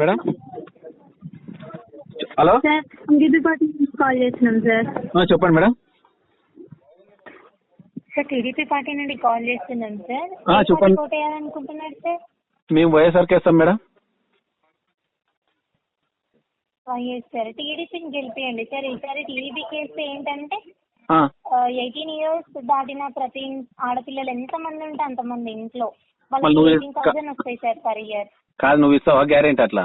Madam? Hello? Sir TDP party నుంచి call చేస్తున్నాం sir. చెప్పండి మేడం. సార్ టీడీపీ పార్టీ నుండి కాల్ చేస్తున్నాం సార్. చెప్పండి. ఓటు వేయాలనుకుంటున్నారు సార్? మేము వైఎస్ఆర్కి వేస్తాం మేడం. YS sir. టీడీపీని గెలిపియండి సార్. ఈసారి టీడీపీకి వేస్తే ఏంటంటే ఎయిటీన్ ఇయర్స్ దాటిన ప్రతి ఆడపిల్లలు ఎంతమంది ఉంటే అంతమంది ఇంట్లో. వాళ్ళకి నువ్వు ఎయిటీన్ థౌసండ్ వస్తాయి సార్ పర్ ఇయర్. కాదు నువ్వు ఇస్తావా గ్యారెంటీ అట్లా?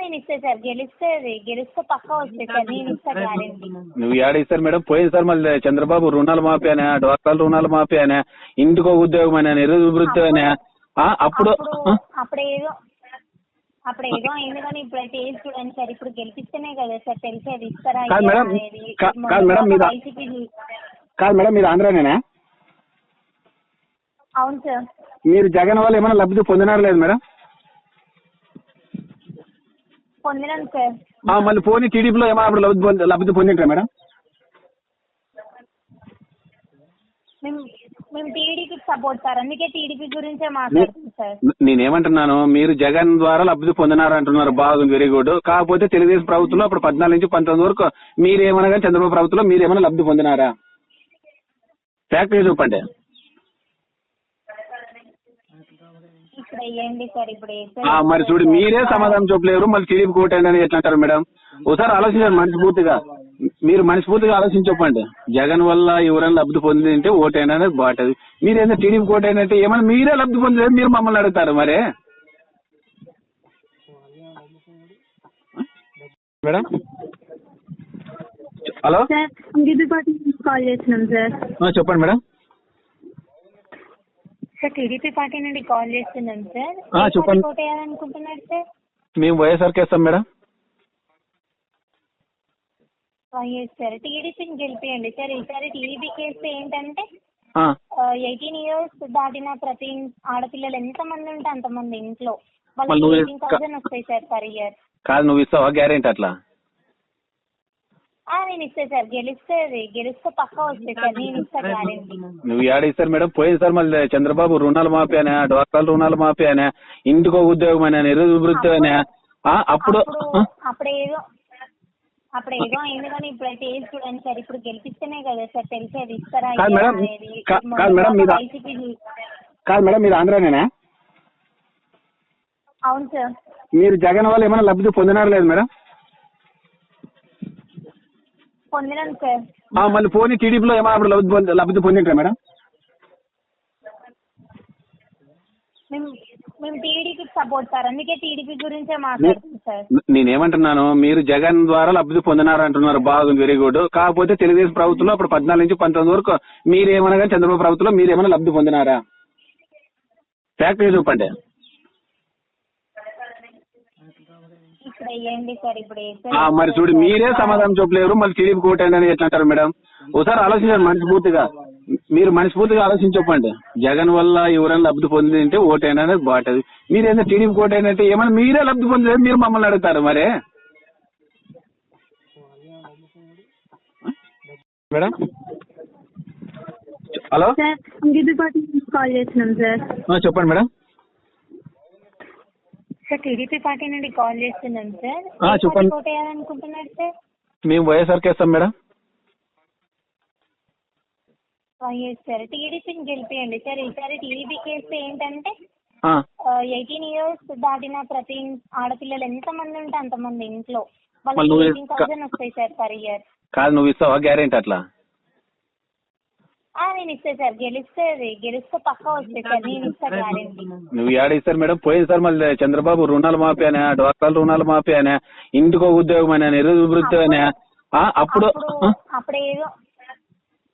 నేను ఇస్తే సార్. గెలిస్తే గెలిస్తే పక్కా వస్తాయి సార్. నేను ఇస్తా గ్యారెంటీ. నువ్వు ఏడ ఇస్తారు మేడం? పోయింది సార్ మళ్ళీ చంద్రబాబు. రుణాలు మాఫీ అనే డ్వాక్రాల రుణాలు మాఫీ అనే ఇంటికో ఉద్యోగం అనే నిరువృత్తి అనే ఆ, అప్పుడు అప్పుడు ఏదో అప్పుడు ఏదో అయింది కానీ ఇప్పుడైతే ఏది చూడండి సార్. ఇప్పుడు గెలిపిస్తేనే కదా సార్ తెలిసేది. ఇస్తారా కాదు మేడం మీరు ఆంధ్రానేనా? అవును సార్. మీరు జగన్ వల్ల ఏమైనా లబ్ధి పొందినారా లేదు మేడం? పొందినాం సార్. ఆ, మళ్ళీ పోనీ టీడీపీలో ఏమైనా అప్పుడు లబ్ధి పొంది లబ్ధి పొందింటారా మేడం? మేము మేము టీడీపీకి సపోర్ట్ సార్. అందుకే టీడీపీ గురించే మాట్లాడుతున్నాం సార్. న- నేనేమంటున్నాను మీరు జగన్ ద్వారా లబ్ధి పొందినారు అంటున్నారు బాగుంది వెరీ గుడ్ కాకపోతే తెలుగుదేశం ప్రభుత్వంలో అప్పుడు పద్నాలుగు నుంచి పంతొమ్మిది వరకు మీరేమన్నా కానీ చంద్రబాబు ప్రభుత్వంలో మీరేమైనా లబ్ధి పొందినారా? ఫ్యాక్టరీ చూపండి ఇప్పుడు వేయండి సార్ ఇప్పుడు వేస్తే ఆ, మరి చూడు మీరే సమాధానం చెప్పలేరు మళ్ళీ టీడీపీ కోటండి అని ఎట్లా అంటారు మేడం? ఒకసారి ఆలోచించండి మనస్ఫూర్తిగా. మీరు మనస్ఫూర్తిగా ఆలోచించి చెప్పండి జగన్ వల్ల ఎవరైనా లబ్ధి పొందింటే ఓటైనా అనేది బాగుంటుంది మీరేదో టీడీపీ కోటైనంటే ఏమైనా మీరే లబ్ధి పొందలేదు మీరు మమ్మల్ని అడుగుతారు మరి. Madam? Hello? Sir TDP party నుంచి కాల్ చేస్తున్నాం సార్. ఆ, చెప్పండి మేడం. సార్ టీడీపీ పార్టీ నుండి కాల్ చేస్తున్నాం సార్. ఆ, చెప్పండి. పార్టీ ఓటు వేయాలనుకుంటున్నారు సార్? మేము వైఎస్ఆర్కి వేస్తాం మేడం. YS sir. టీడీపీని గెలిపియండి సార్. ఈసారి టీడీపీకి వేస్తే ఏంటంటే ఆ, ఎయిటీన్ ఇయర్స్ దాటిన ప్రతి ఆడపిల్లలు ఎంతమంది ఉంటే అంతమంది ఇంట్లో. మళ్ళీ వాళ్ళకి నువ్వు ఎయిటీన్ థౌసండ్ వస్తాయి సార్ పర్ ఇయర్. కాదు నువ్వు ఇస్తావా? గ్యారెంటీ అట్లా? నేను ఇస్తే సార్ గెలిస్తే అది గెలిస్తే పక్కా వస్తాయి సార్ నేను ఇస్తా గ్యారెంటీ నువ్వు ఏడ ఇస్తారు మేడం పోయింది సార్ మళ్ళీ చంద్రబాబు రుణాలు మాఫీ అనే డ్వాక్రాల రుణాలు మాఫీ అనే ఇంటికో ఉద్యోగం అనే నిరువృత్తి అనే. ఆ, అప్పుడు అప్పుడు ఏదో అప్పుడు ఏదో అయింది కానీ ఇప్పుడైతే ఏది చూడండి సార్ ఇప్పుడు గెలిపిస్తేనే కదా సార్ తెలిసేది ఇస్తారా కాదు మేడం, కాదు మేడం, మీరు- కాదు మేడం మీరు ఆంధ్రానేనా? అవును సార్. మీరు జగన్ వల్ల ఏమైనా లబ్ధి పొందినారా లేదు మేడం? పొందినాం సార్ ఆ, మళ్ళీ పోనీ టీడీపీలో ఏమైనా అప్పుడు లబ్ధి పొంది లబ్ధి పొందింటారా మేడం? మేము మేము టీడీపీకి సపోర్ట్ సార్. అందుకే టీడీపీ గురించే మాట్లాడుతున్నాం సార్. న- నేనేమంటున్నాను మీరు జగన్ ద్వారా లబ్ధి పొందినారు అంటున్నారు బాగుంది వెరీ గుడ్. కాకపోతే తెలుగుదేశం ప్రభుత్వంలో అప్పుడు పద్నాలుగు నుంచి పంతొమ్మిది వరకు మీరేమన్నా కానీ చంద్రబాబు ప్రభుత్వంలో మీరేమైనా లబ్ధి పొందినారా? ఫ్యాక్టరీ చూపండి ఇప్పుడు వేయండి సార్ ఇప్పుడు వేస్తే ఆ, మరి చూడు మీరే సమాధానం చెప్పలేరు మళ్ళీ టీడీపీ కోటండి అని ఎట్లా అంటారు మేడం? ఒకసారి ఆలోచించండి మనస్ఫూర్తిగా. మీరు మనస్ఫూర్తిగా ఆలోచించి చెప్పండి జగన్ వల్ల ఎవరైనా లబ్ధి పొందింటే ఓటైనా అనేది బాగుంటుంది మీరేదో టీడీపీ కోటైనంటే ఏమైనా మీరే లబ్ధి పొందలేదు మీరు మమ్మల్ని అడుగుతారు మరి? Madam? Hello? Sir TDP party నుంచి కాల్ చేస్తున్నాం సార్. ఆ, చెప్పండి మేడం. సార్ టీడీపీ పార్టీ నుండి కాల్ చేస్తున్నాం సార్. చెప్పండి. ఓటు వేయాలనుకుంటున్నారు సార్? మేము వైఎస్ఆర్కి వేస్తాం మేడం. సార్. టీడీపీని గెలిపియండి సార్. ఈసారి టీడీపీకి వేస్తే ఏంటంటే ఎయిటీన్ ఇయర్స్ దాటిన ప్రతి ఆడపిల్లలు ఎంతమంది ఉంటే అంతమంది ఇంట్లో. వాళ్ళకి ఎయిటీన్ థౌసండ్ వస్తాయి సార్ పర్ ఇయర్ కాదు నువ్వు ఇస్తావా గ్యారెంటీ అట్లా? నేను ఇస్తే సార్ గెలిస్తే అది గెలిస్తే పక్కా వస్తాయి సార్ నేను ఇస్తా గ్యారెంటీ నువ్వు ఏడ ఇస్తారు మేడం? పోయింది సార్ మళ్ళీ చంద్రబాబు రుణాలు మాఫీ అనే డ్వాక్రాల రుణాలు మాఫీ అనే ఇంటికో ఉద్యోగం అనే నిరువృత్తి అనే అప్పుడు అప్పుడు ఏదో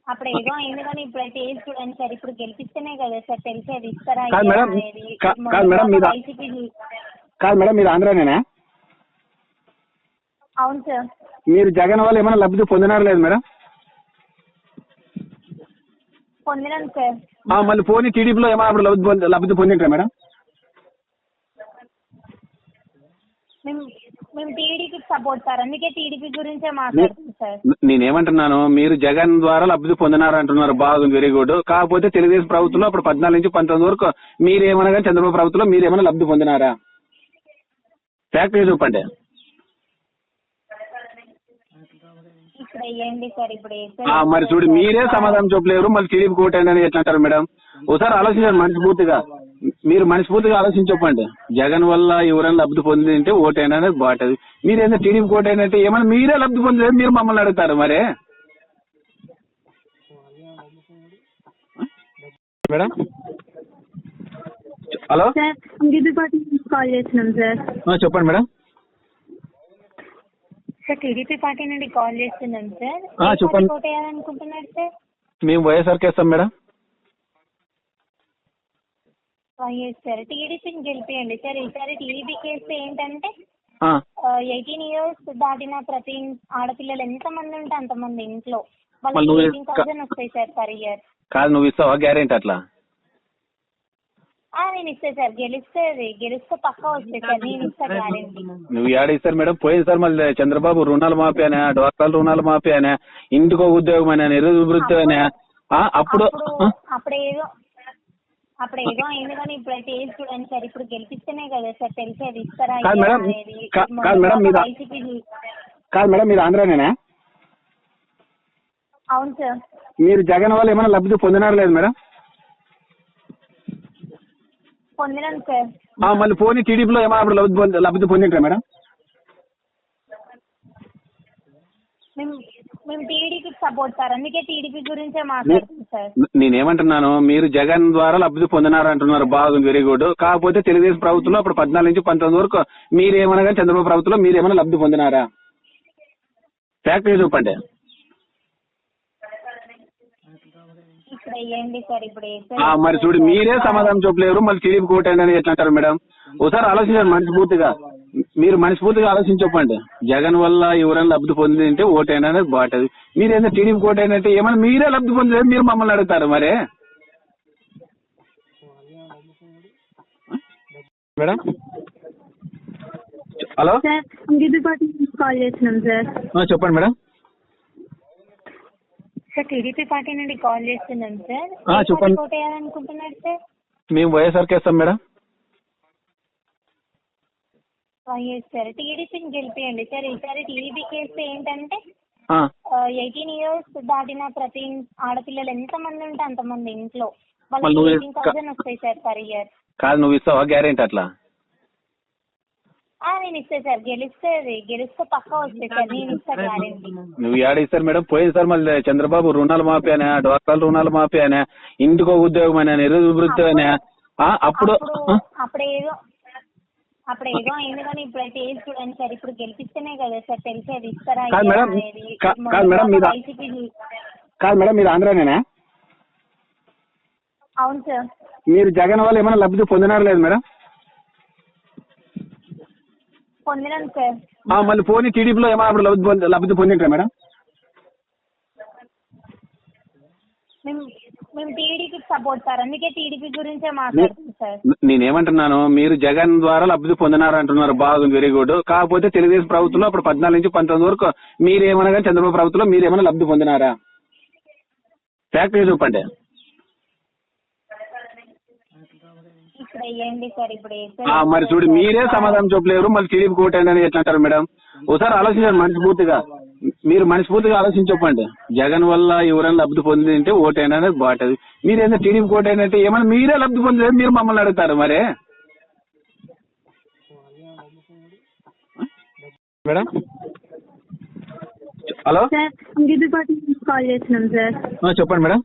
అప్పుడు ఏదో అయింది కానీ ఇప్పుడైతే ఏది చూడండి సార్. ఇప్పుడు గెలిపిస్తేనే కదా సార్ తెలిసేది ఇస్తారా కాదు మేడం, కాదు మేడం, మీరు- కాదు మేడం మీరు ఆంధ్రానేనా? అవును సార్. మీరు జగన్ వల్ల ఏమైనా లబ్ధి పొందినారా లేదు మేడం? పొందినాం సార్ ఆ, మళ్ళీ పోనీ టీడీపీలో ఏమైనా అప్పుడు లబ్ధి పొంది లబ్ధి పొందింటారా మేడం? మేము మేము టీడీపీకి సపోర్ట్ సార్. అందుకే టీడీపీ గురించే మాట్లాడుతున్నాం సార్. న- నేనేమంటున్నాను? మీరు జగన్ ద్వారా లబ్ధి పొందినారు అంటున్నారు బాగుంది వెరీ గుడ్ కాకపోతే తెలుగుదేశం ప్రభుత్వంలో అప్పుడు పద్నాలుగు నుంచి పంతొమ్మిది వరకు మీరేమన్నా కానీ చంద్రబాబు ప్రభుత్వంలో మీరేమైనా లబ్ధి పొందినారా? ఫ్యాక్టరీ చూపండి ఇప్పుడు వేయండి సార్ ఇప్పుడు వేస్తే ఆ, మరి చూడు మీరే సమాధానం చెప్పలేరు మళ్ళీ టీడీపీ కోటేయండి అని ఎట్లా అంటారు మేడం? ఒకసారి ఆలోచించండి మనస్ఫూర్తిగా. మీరు మనస్ఫూర్తిగా ఆలోచించి చెప్పండి జగన్ వల్ల ఎవరైనా లబ్ధి పొందింటే ఓటైనా అనేది బాగుంటుంది మీరేందో టీడీపీ కోటైనా అంటే ఏమైనా మీరే లబ్ధి పొందితే మీరు మమ్మల్ని అడుగుతారు మరి? Madam? Hello? Sir TDP party నుంచి కాల్ చేస్తున్నాం సార్. ఆ, చెప్పండి మేడం. టీడీపీ పార్టీ నుండి కాల్ చేస్తున్నాం సార్. చెప్పండి. కోట్ వేయాలనుకుంటున్నారు సార్? మేము వైఎస్ఆర్కి వేస్తాం మేడం. వైఎస్ సార్ టీడీపీని గెలిపియండి సార్. ఈసారి టీడీపీకి వేస్తే ఏంటంటే ఎయిటీన్ ఇయర్స్ దాటిన ప్రతి ఆడపిల్లలు ఎంత మంది ఉంటే అంతమంది ఇంట్లో. వాళ్ళకి థౌసండ్ వస్తాయి సార్ పర్ ఇయర్ కాదు నువ్వు ఇస్తావా? గ్యారెంటీ అట్లా? నేను ఇస్తే సార్ గెలిస్తే అది గెలిస్తే పక్కా వస్తాయి సార్ నేను ఇస్తా గ్యారెంటీ నువ్వు ఏడ ఇస్తారు మేడం పోయింది సార్ మళ్ళీ. చంద్రబాబు రుణాలు మాఫీ అనే డ్వాక్రాల రుణాలు మాఫీ అనే ఇంటికో ఉద్యోగం అనే నిరువృత్తి అనే. ఆ, అప్పుడు అప్పుడు ఏదో అప్పుడు ఏదో అయింది కానీ ఇప్పుడైతే ఏది చూడండి సార్. ఇప్పుడు గెలిపిస్తేనే కదా సార్ తెలిసేది. ఇస్తారా కాదు మేడం, కాదు మేడం, మీరు- కాదు మేడం మీరు ఆంధ్రానేనా? అవును సార్. మీరు జగన్ వల్ల ఏమైనా లబ్ధి పొందినారు లేదు మేడం? పొందినాను సార్ ఆ, మళ్ళీ పోనీ టీడీపీలో ఏమైనా అప్పుడు లబ్ధి పొంది లబ్ధి పొందింటారా మేడం? మేము మేము టీడీపీకి సపోర్ట్ సార్. అందుకే టీడీపీ గురించే మాట్లాడుతున్నాం సార్. నేనేమంటున్నాను మీరు జగన్ ద్వారా లబ్ధి పొందినారు అంటున్నారు బాగుంది వెరీ గుడ్. కాకపోతే తెలుగుదేశం ప్రభుత్వంలో అప్పుడు పద్నాలుగు నుంచి పంతొమ్మిది వరకు మీరేమన్నా కానీ చంద్రబాబు ప్రభుత్వంలో మీరేమైనా లబ్ధి పొందినారా? ఫ్యాక్టరీ చూపండి ఇప్పుడు వేయండి సార్ ఇప్పుడు వేస్తే ఆ, మరి చూడు మీరే సమాధానం చెప్పలేరు మళ్ళీ టీడీపీ కోటైంది అని ఎట్లా అంటారు మేడం? ఒకసారి ఆలోచించండి మనస్ఫూర్తిగా. మీరు మనస్ఫూర్తిగా ఆలోచించి చెప్పండి జగన్ వల్ల ఎవరైనా లబ్ధి పొందింటే ఓటైనా అనేది బాగుంటుంది మీరేందో టీడీపీ కోటైనా అంటే ఏమైనా మీరే లబ్ధి పొందితే మీరు మమ్మల్ని అడుగుతారు మరి? Madam? Hello? Sir TDP party నుంచి కాల్ చేస్తున్నాం సార్. ఆ, చెప్పండి మేడం. సార్ టీడీపీ పార్టీ నుండి కాల్ చేస్తున్నాం సార్. ఆ, చెప్పండి. కోట్ వేయాలనుకుంటున్నారు సార్? మేము వైఎస్ఆర్కి వేస్తాం మేడం. YS sir. టీడీపీని గెలిపియండి సార్. ఈసారి టీడీపీకి వేస్తే ఏంటంటే ఆ, ఎయిటీన్ ఇయర్స్ దాటిన ప్రతి ఆడపిల్లలు ఎంత మంది ఉంటే అంతమంది ఇంట్లో. మళ్ళీ వాళ్ళకి నువ్వు ఎయిటీన్ థౌసండ్ వస్తాయి సార్ పర్ ఇయర్ కాదు నువ్వు ఇస్తావా గ్యారెంటీ అట్లా? నేను ఇస్తే సార్ గెలిస్తే గెలిస్తే పక్కా వస్తాయి సార్ నేను ఇస్తా గ్యారెంటీ నువ్వు ఏడ ఇస్తారు మేడం పోయింది సార్ మళ్ళీ చంద్రబాబు రుణాలు మాఫీ అనే డ్వాక్రాల రుణాలు మాఫీ అనే ఇంటికో ఉద్యోగం అనే నిరువృత్తి అనే అప్పుడు అప్పుడు ఏదో అప్పుడు ఏదో అయింది కానీ ఇప్పుడైతే ఏది చూడండి సార్ ఇప్పుడు గెలిపిస్తేనే కదా సార్ తెలిసేది ఇస్తారా కాదు మేడం, కాదు మీరు- కాదు మేడం మీరు ఆంధ్రానేనా అవును సార్ మీరు జగన్ వల్ల ఏమైనా లబ్ధి పొందినారు లేదు మేడం పొందినాను సార్ ఆ, మళ్ళీ పోనీ టీడీపీలో ఏమైనా అప్పుడు లబ్ధి పొంది లబ్ధి పొందింటారా మేడం? మేము మేము టీడీపీకి సపోర్ట్ సార్. అందుకే టీడీపీ గురించే మాట్లాడుతున్నాం సార్. నేనేమంటున్నాను మీరు జగన్ ద్వారా లబ్ధి పొందినారు అంటున్నారు బాగుంది వెరీ గుడ్ కాకపోతే తెలుగుదేశం ప్రభుత్వంలో అప్పుడు పద్నాలుగు నుంచి పంతొమ్మిది వరకు మీరేమన్నా కానీ చంద్రబాబు ప్రభుత్వంలో మీరేమైనా లబ్ధి పొందినారా? ఫ్యాక్టరీ చూపండి ఇప్పుడు వేయండి సార్ ఇప్పుడు వేస్తే ఆ, మరి చూడు మీరే సమాధానం చెప్పలేరు మళ్ళీ టీడీపీ కోటైంది అని ఎట్లా అంటారు మేడం? ఒకసారి ఆలోచించండి మనస్ఫూర్తిగా. మీరు మనస్ఫూర్తిగా ఆలోచించి చెప్పండి జగన్ వల్ల ఎవరైనా లబ్ధి పొందింటే ఓటైనా అనేది బాగుంటుంది మీరేందో టీడీపీ కోటైనా అంటే ఏమైనా మీరే లబ్ధి పొందితే మీరు మమ్మల్ని అడుగుతారు మరి? Madam? Hello? Sir TDP party నుంచి కాల్ చేస్తున్నాం సార్. ఆ, చెప్పండి మేడం.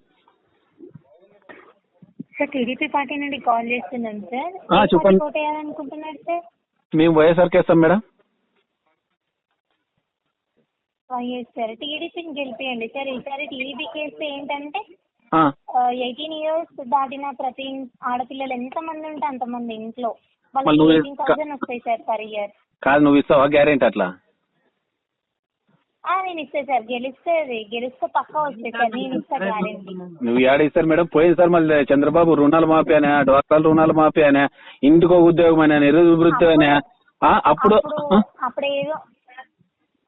సార్ టీడీపీ పార్టీ నుండి కాల్ చేస్తున్నాం సార్. చెప్పండి. కోట్ వేయాలనుకుంటున్నారు సార్? మేము వైఎస్ఆర్కి వేస్తాం మేడం. సార్. టీడీపీని గెలిపియండి సార్. ఈసారి టీడీపీకి వేస్తే ఏంటంటే ఎయిటీన్ ఇయర్స్ దాటిన ప్రతి ఆడపిల్లలు ఎంత మంది ఉంటే అంతమంది ఇంట్లో. వాళ్ళకి థౌసండ్ వస్తాయి సార్ పర్ ఇయర్. కాదు నువ్వు ఇస్తావా గ్యారెంటీ అట్లా? నేను ఇస్తే సార్ గెలిస్తే గెలిస్తే పక్కా వస్తాయి సార్ నేను ఇస్తా గ్యారెంటీ నువ్వు ఏడ ఇస్తారు మేడం? పోయింది సార్ మళ్ళీ చంద్రబాబు రుణాలు మాఫీ అనే డ్వాక్రాల రుణాలు మాఫీ అనే ఇంటికో ఉద్యోగం అనే నిరువృత్తి అనే అప్పుడు అప్పుడు ఏదో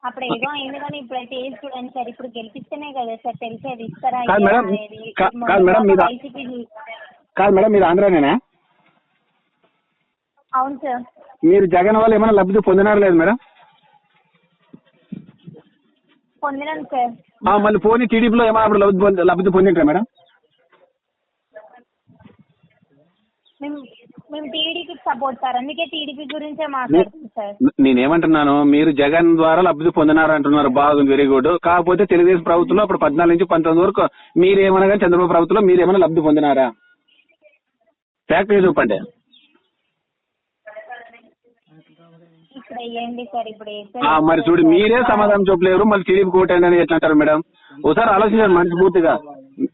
అప్పుడు ఏదో అయింది కానీ ఇప్పుడైతే ఏది చూడండి సార్ ఇప్పుడు గెలిపిస్తేనే కదా సార్ తెలిసేది ఇస్తారా కాదు మేడం, కాదు మేడం, మీరు- వైసీపీ కాదు మేడం మీరు ఆంధ్రానేనా? అవును సార్. మీరు జగన్ వల్ల ఏమైనా లబ్ధి పొందినారా లేదు మేడం? పొందినాను సార్ ఆ, మళ్ళీ పోనీ టీడీపీలో ఏమైనా అప్పుడు లబ్ధి పొంది లబ్ధి పొందింటారా మేడం. మేము మేము టీడీపీకి సపోర్ట్ సార్. అందుకే టీడీపీ గురించే మాట్లాడుతున్నాం సార్. నేనేమంటున్నాను మీరు జగన్ ద్వారా లబ్ధి పొందినారు అంటున్నారు బాగుంది వెరీ గుడ్. కాకపోతే తెలుగుదేశం ప్రభుత్వంలో అప్పుడు పద్నాలుగు నుంచి పంతొమ్మిది వరకు మీరేమన్నా కానీ చంద్రబాబు ప్రభుత్వంలో మీరేమైనా లబ్ధి పొందినారా? ఫ్యాక్టరీ చెప్పండి ఇప్పుడు వేయండి సార్ ఇప్పుడు వేస్తే ఆ, మరి చూడు మీరే సమాధానం చెప్పలేరు మళ్ళీ టీడీపీ అని ఎట్లా అంటారు మేడం. ఒకసారి ఆలోచించండి మనస్ఫూర్తిగా.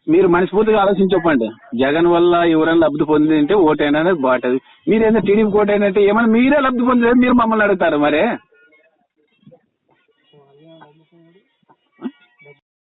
మీరు మనస్ఫూర్తిగా ఆలోచించి చెప్పండి జగన్ వల్ల ఎవరైనా లబ్ధి పొందింటే ఓటైనా అనేది బాగుంటుంది మీరు ఏదో టీడీపీ కోటైనా అంటే ఏమైనా మీరే లబ్ధి పొందలేదు మీరు మమ్మల్ని అడుగుతారు మరి.